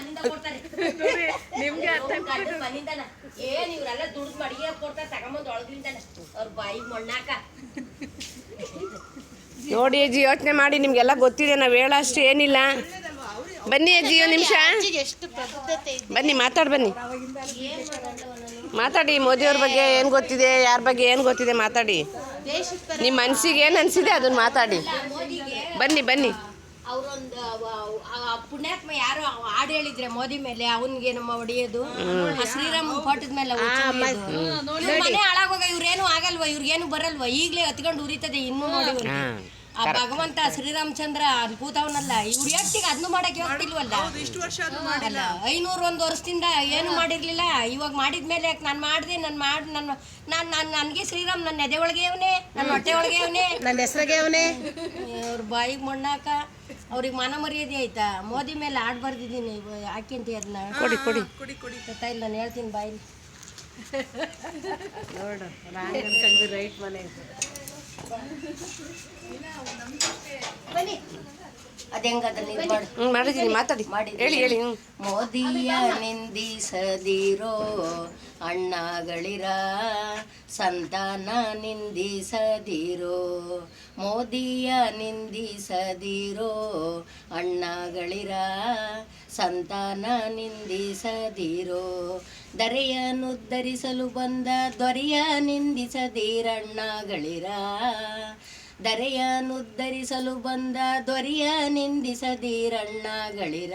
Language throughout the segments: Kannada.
ಮನಿಂದ ಕೊಡ್ತಾರೆ. ನಿಮ್ಗೆ ಅರ್ಥ ಗಂಡನ ಮನಿಂದನ ಏನ್ ಇವ್ರೆಲ್ಲ ದುಡ್ದು ಮಡಿಗೆ ಕೊಡ್ತಾರೆ ತಗೊಂಬಂದ್ ಒಳಗ್ಲಿಂದನ ಅವ್ರ ಬಾಯಿಗೆ ಮಣ್ಣಾಕ. ನೋಡಿ ಅಜ್ಜಿ ಯೋಚನೆ ಮಾಡಿ ನಿಮಗೆಲ್ಲ ಗೊತ್ತಿದೆ ನಾವು ಹೇಳೋಷ್ಟು ಏನಿಲ್ಲ. ಬನ್ನಿ ಅಜ್ಜಿ ಒಂದು ನಿಮಿಷ. ಎಷ್ಟು ಪದ್ಧತಿ ಬನ್ನಿ ಮಾತಾಡಿ ಬನ್ನಿ. ಮಾತಾಡಿ ಮೋದಿಯವ್ರ ಬಗ್ಗೆ ಏನು ಗೊತ್ತಿದೆ ಯಾರ ಬಗ್ಗೆ ಏನು ಗೊತ್ತಿದೆ ಮಾತಾಡಿ. ನಿಮ್ಮ ಮನಸ್ಸಿಗೆ ಏನು ಅನಿಸಿದೆ ಅದನ್ನ ಮಾತಾಡಿ. ಬನ್ನಿ ಬನ್ನಿ. ಅವ್ರೊಂದು ಪುಣ್ಯಾತ್ಮ ಯಾರು ಹಾಡು ಹೇಳಿದ್ರೆ ಮೋದಿ ಮೇಲೆ ಅವನಿಗೆ ನಮ್ಮ ಹೊಡೆಯೋದು ಶ್ರೀರಾಮ್ ಫೋಟೋದ ಮೇಲೆ. ಮನೆ ಹಾಳಾಗೋಗ ಇವ್ರೇನು ಆಗಲ್ವಾ ಇವ್ರಿಗೇನು ಬರಲ್ವಾ? ಈಗಲೇ ಹತ್ಕೊಂಡು ಉರಿತದೆ ಇನ್ನೂ ನೋಡಿ ಆ ಭಗವಂತ ಶ್ರೀರಾಮಚಂದ್ರ ಅಲ್ಲಿ ಕೂತವನಲ್ಲ ಇವ್ರು ಎಷ್ಟಿಗೆ ಅದನ್ನು ಮಾಡಕ್ಕೆ ಹೋಗ್ತಿಲ್ವಲ್ಲ ಅಲ್ಲ ಐನೂರು ಒಂದು ವರ್ಷದಿಂದ ಏನು ಮಾಡಿರ್ಲಿಲ್ಲ. ಇವಾಗ ಮಾಡಿದ್ಮೇಲೆ ನಾನು ಮಾಡಿದೆ ನಾನು ಮಾಡಿ ನನ್ನ ನಾನು ನಾನು ನನಗೆ ಶ್ರೀರಾಮ್ ನನ್ನ ಎದೆ ಒಳಗೆ ಅವನೇ ನನ್ನ ಹೊಟ್ಟೆ ಒಳಗೆ ಅವನೇ ನನ್ನ ಹೆಸರಿಗೆ ಅವನೇ ಅವ್ರ ಬಾಯಿಗೆ ಮಣ್ಣಾಕ ಅವ್ರಿಗೆ ಮನ ಮರ್ಯಾದೆ ಆಯ್ತಾ? ಮೋದಿ ಮೇಲೆ ಆಡ್ ಬರ್ದಿದ್ದೀನಿ ಹಾಕಿಂತಿ ಅದನ್ನ ಕೊಡಿ ಕೊಡಿ. ಗೊತ್ತಾ ಇಲ್ಲ ನಾನು ಹೇಳ್ತೀನಿ ಬಾಯಿ. ನೋಡು ರೈಟ್ ಮನೆ ಬನ್ನಿ ಇದು ಮಾಡು ಹ್ಞೂ ಮಾಡಿದ್ದೀನಿ ಮಾತಾಡಿ ಮಾಡಿದ್ದೀನಿ. ಹೇಳಿ ಹೇಳಿ ಹ್ಞೂ ಮೋದಿಯ ನಿಂದಿಸದಿರೋ ಅಣ್ಣಗಳಿರ ಸಂತಾನ ನಿಂದಿಸದಿರೋ ಮೋದಿಯ ನಿಂದಿಸದಿರೋ ಅಣ್ಣಗಳಿರ ಸಂತಾನ ನಿಂದಿಸದಿರೋ ದರೆಯನ್ನುದ್ಧರಿಸಲು ಬಂದ ದೊರೆಯ ನಿಂದಿಸದಿರಣ್ಣಗಳಿರ ದರೆಯನ್ನುದ್ಧರಿಸಲು ಬಂದ ದೊರೆಯ ನಿಂದಿಸದಿರಣ್ಣಗಳಿರ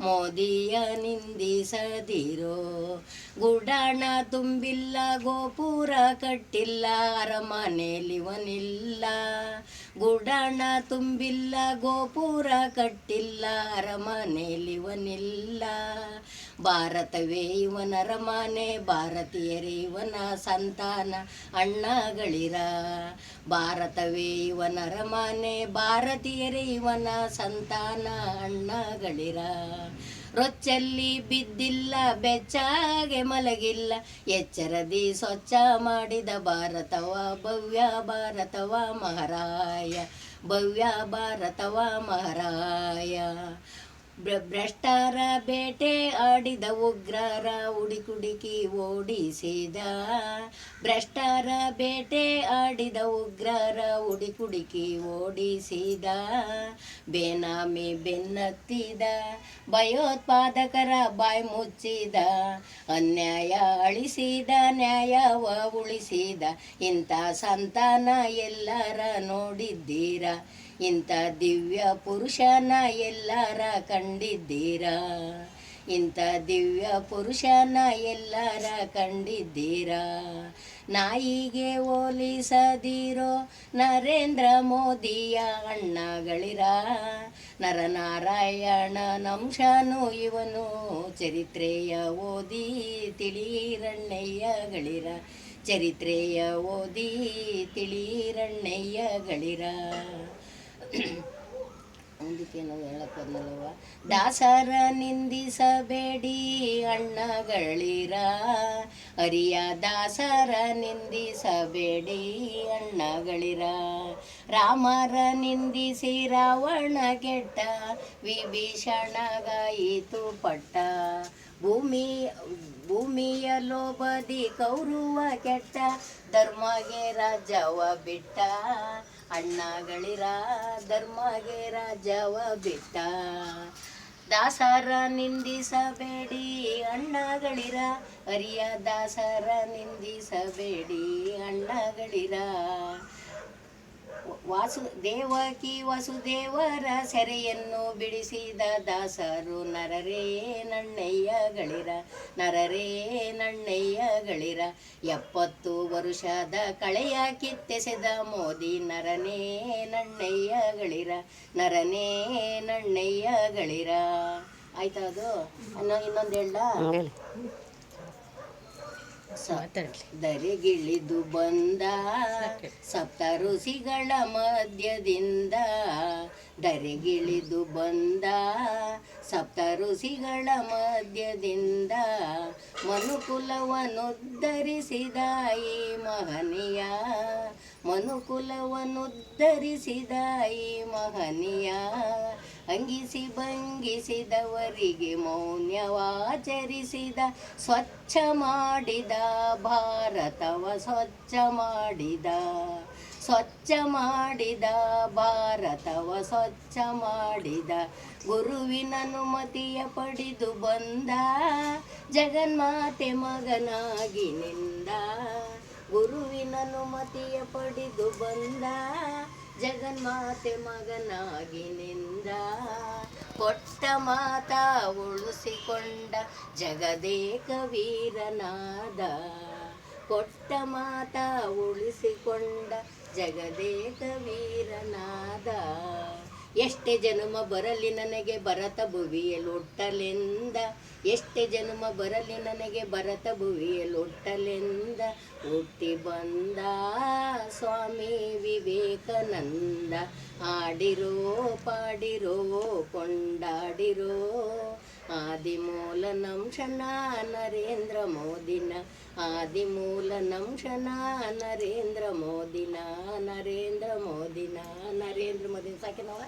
ಮೋದಿಯ ನಿಂದಿಸದಿರೋ ಗುಡಾಣ ತುಂಬಿಲ್ಲ, ಗೋಪುರ ಕಟ್ಟಿಲ್ಲ ಅರಮನೆಲಿವನಿಲ್ಲ ಗುಡಾಣ ತುಂಬಿಲ್ಲ, ಗೋಪುರ ಕಟ್ಟಿಲ್ಲ ಅರಮನೆಲಿವನಿಲ್ಲ ಭಾರತವೇ ಇವನ ರಮಾನೆ ಭಾರತೀಯರೇ ಇವನ ಸಂತಾನ, ಅಣ್ಣಗಳಿರ. ಭಾರತವೇ ಇವನ ರಮಾನೆ ಭಾರತೀಯರೇ ಇವನ ಸಂತಾನ, ಅಣ್ಣಗಳಿರ. ರೊಚ್ಚಲ್ಲಿ ಬಿದ್ದಿಲ್ಲ, ಬೆಚ್ಚಾಗೆ ಮಲಗಿಲ್ಲ, ಎಚ್ಚರದಿ ಸ್ವಚ್ಛ ಮಾಡಿದ ಭಾರತವ, ಭವ್ಯ ಭಾರತವ ಮಹಾರಾಯ, ಭವ್ಯ ಭಾರತವ ಮಹಾರಾಯ. ಭ್ರಷ್ಟರ ಬೇಟೆ ಆಡಿದ ಉಗ್ರರ ಹುಡುಕುಡುಕಿ ಓಡಿಸಿದ. ಭ್ರಷ್ಟರ ಬೇಟೆ ಆಡಿದ ಉಗ್ರರ ಹುಡುಕುಡುಕಿ ಓಡಿಸಿದ. ಬೇನಾಮಿ ಬೆನ್ನತ್ತಿದ, ಭಯೋತ್ಪಾದಕರ ಬಾಯಿ ಮುಚ್ಚಿದ, ಅನ್ಯಾಯ ಅಳಿಸಿದ, ನ್ಯಾಯವ ಉಳಿಸಿದ. ಇಂಥ ಸಂತಾನ ಎಲ್ಲರ ನೋಡಿದ್ದೀರ? ಇಂಥ ದಿವ್ಯ ಪುರುಷನ ಎಲ್ಲರ ಕಂಡಿದ್ದೀರಾ? ಇಂಥ ದಿವ್ಯ ಪುರುಷನ ಎಲ್ಲರ ಕಂಡಿದ್ದೀರಾ? ನಾಯಿಗೆ ಹೋಲಿಸದಿರೋ ನರೇಂದ್ರ ಮೋದಿಯ ಅಣ್ಣಗಳಿರ? ನರನಾರಾಯಣ ನಂಶನು ಇವನು ಚರಿತ್ರೆಯ ಓದಿ ತಿಳಿರಣ್ಣಯ್ಯಗಳಿರ? ಚರಿತ್ರೆಯ ಓದಿ ತಿಳಿರಣ್ಣಯ್ಯಗಳಿರ? ಮುಂದಕ್ಕೇನೋ ಹೇಳಕ್ ಬಂದಲ್ಲವ ದಾಸರ ನಿಂದಿಸಬೇಡಿ ಅಣ್ಣಗಳಿರ. ಅರಿಯ ದಾಸರ ನಿಂದಿಸಬೇಡಿ ಅಣ್ಣಗಳಿರ. ರಾಮರ ನಿಂದಿಸಿ ರಾವಣ ಕೆಟ್ಟ, ವಿಭೀಷಣಗಾಯಿತು ಪಟ್ಟ. ಭೂಮಿ, ಭೂಮಿಯ ಲೋಭದಿ ಕೌರುವ ಕೆಟ್ಟ, ಧರ್ಮಗೆ ರಾಜವ ಬಿಟ್ಟ. ಅಣ್ಣಗಳಿರ ಧರ್ಮಗೆ ರಾಜವ ಬಿಟ್ಟ. ದಾಸರ ನಿಂದಿಸಬೇಡಿ ಅಣ್ಣಗಳಿರ ಅರಿಯ ದಾಸರ ನಿಂದಿಸಬೇಡಿ ಅಣ್ಣಗಳಿರ. ವಾಸು, ದೇವಕಿ ವಸುದೇವರ ಸೆರೆಯನ್ನು ಬಿಡಿಸಿದ ದಾಸರು, ನರರೇ ನಣ್ಣಯ್ಯ ಗಳಿರ, ನರರೇ ನಣ್ಣಯ್ಯಗಳಿರ ಎಪ್ಪತ್ತು ವರುಷದ ಕಳೆಯ ಕಿತ್ತೆಸೆದ ಮೋದಿ, ನರನೇ ನಣ್ಣಯ್ಯ ಗಳಿರ, ನರನೇ ನಣ್ಣಯ್ಯಗಳಿರ ಆಯ್ತಾ ಅದು? ಇನ್ನೊಂದು ಹೇಳ. ದರೆಗಿಳಿದು ಬಂದ ಸಪ್ತ ಋಷಿಗಳ ಮಧ್ಯದಿಂದ ದರೆಗಿಳಿದು ಬಂದ ಸಪ್ತ ಋಷಿಗಳ ಮಧ್ಯದಿಂದ ಮನುಕುಲವನ್ನುದ್ಧರಿಸಿದ ಈ ಮಹನೀಯ ಮನುಕುಲವನ್ನುದ್ಧರಿಸಿದ ಈ ಮಹನೀಯ. ಅಂಗಿಸಿ ಭಂಗಿಸಿದವರಿಗೆ ಮೌನ್ಯವಾಚರಿಸಿದ, ಸ್ವಚ್ಛ ಮಾಡಿದ, ಭಾರತವ ಸ್ವಚ್ಛ ಮಾಡಿದ. ಸ್ವಚ್ಛ ಮಾಡಿದ, ಭಾರತವ ಸ್ವಚ್ಛ ಮಾಡಿದ. ಗುರುವಿನ ಅನುಮತಿಯ ಪಡೆದು ಬಂದ, ಜಗನ್ಮಾತೆ ಮಗನಾಗಿ ನಿಂದ. ಗುರುವಿನ ಮತಿಯ ಪಡೆದು ಬಂದ ಜಗನ್ಮಾತೆ ಮಗನಾಗಿ ನಿಂದ. ಕೊಟ್ಟ ಮಾತ ಉಳಿಸಿಕೊಂಡ ಜಗದೇಕ ವೀರನಾದ. ಕೊಟ್ಟ ಮಾತ ಉಳಿಸಿಕೊಂಡ ಜಗದೇಕ ವೀರನಾದ ಎಷ್ಟೇ ಜನ್ಮ ಬರಲಿ ನನಗೆ ಭರತ ಭುವಿಯಲ್ಲೊಟ್ಟಲೆಂದ ಎಷ್ಟೇ ಜನುಮ ಬರಲಿ ನನಗೆ ಭರತ ಭುವಿಯಲ್ಲೊಟ್ಟಲೆಂದ ಹುಟ್ಟಿ ಬಂದ ಸ್ವಾಮಿ ವಿವೇಕಾನಂದ. ಆಡಿರೋ ಪಾಡಿರೋ, ಕೊಂಡಾಡಿರೋ. ఆదిమూలనం శనా నరేంద్ర మోదిన ఆదిమూలనం శనా నరేంద్ర మోదిన నరేంద్ర మోదిన నరేంద్ర మోదిన. సాకినవా